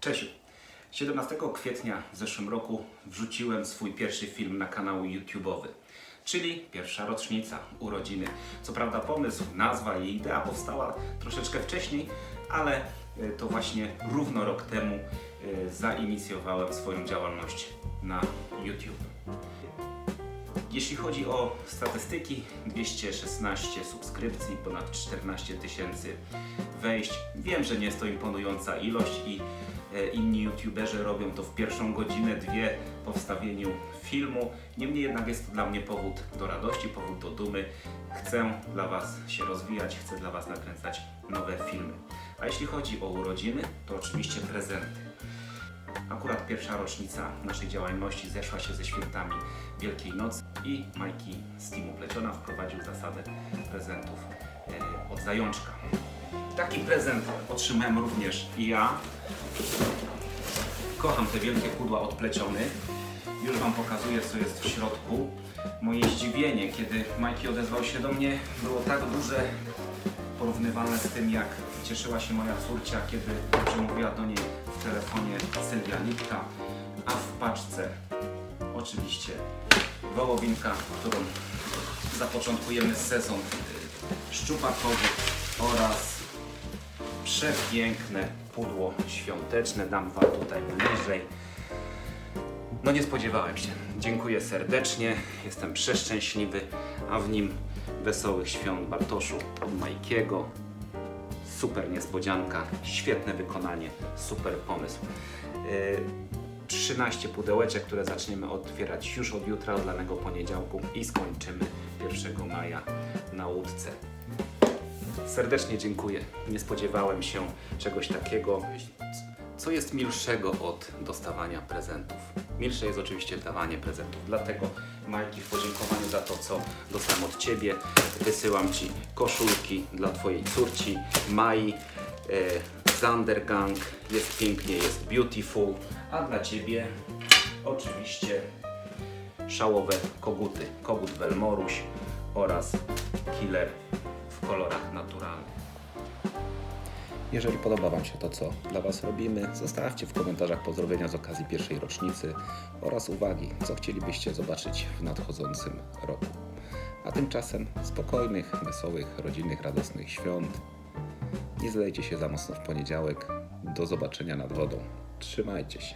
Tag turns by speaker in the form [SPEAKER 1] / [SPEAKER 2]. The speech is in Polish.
[SPEAKER 1] Cześć. 17 kwietnia w zeszłym roku wrzuciłem swój pierwszy film na kanał YouTube'owy, czyli pierwsza rocznica urodziny. Co prawda pomysł, nazwa i idea powstała troszeczkę wcześniej, ale e, to właśnie równo rok temu e, zainicjowałem swoją działalność na YouTube. Jeśli chodzi o statystyki, 216 subskrypcji, ponad 14 tysięcy wejść. Wiem, że nie jest to imponująca ilość i e, inni youtuberzy robią to w pierwszą godzinę, dwie po wstawieniu filmu. Niemniej jednak jest to dla mnie powód do radości, powód do dumy. Chcę dla Was się rozwijać, chcę dla Was nakręcać nowe filmy. A jeśli chodzi o urodziny, to oczywiście prezenty. Akurat pierwsza rocznica naszej działalności zeszła się ze świętami Wielkiej Nocy i Majki z Teamu Pleciona wprowadził zasadę prezentów e, od zajączka. Taki prezent otrzymałem również i ja. Kocham te wielkie pudła od Pleciony. Już Wam pokazuję, co jest w środku. Moje zdziwienie, kiedy Majki odezwał się do mnie, było tak duże, porównywalne z tym, jak cieszyła się moja córcia, kiedy przemówiła do niej w telefonie Sylwia Litka, a w paczce oczywiście wołowinka, którą zapoczątkujemy sezon szczupakowy oraz przepiękne pudło świąteczne. Dam Wam tutaj bliżej. No nie spodziewałem się. Dziękuję serdecznie. Jestem przeszczęśliwy, a w nim wesołych świąt Bartoszu od Majkiego. Super niespodzianka, świetne wykonanie, super pomysł. Yy, 13 pudełeczek, które zaczniemy otwierać już od jutra, od danego poniedziałku i skończymy 1 maja na łódce. Serdecznie dziękuję. Nie spodziewałem się czegoś takiego. Co jest milszego od dostawania prezentów? Milsze jest oczywiście dawanie prezentów. Dlatego, Majki, w podziękowaniu za to, co dostałem od Ciebie, wysyłam Ci koszulki dla Twojej córci, Mai, e, Zandergang, jest pięknie, jest beautiful, a dla Ciebie oczywiście szałowe koguty, kogut Welmoruś oraz killer w kolorach naturalnych. Jeżeli podoba Wam się to, co dla Was robimy, zostawcie w komentarzach pozdrowienia z okazji pierwszej rocznicy oraz uwagi, co chcielibyście zobaczyć w nadchodzącym roku. A tymczasem spokojnych, wesołych, rodzinnych, radosnych świąt. Nie zdajcie się za mocno w poniedziałek. Do zobaczenia nad wodą. Trzymajcie się.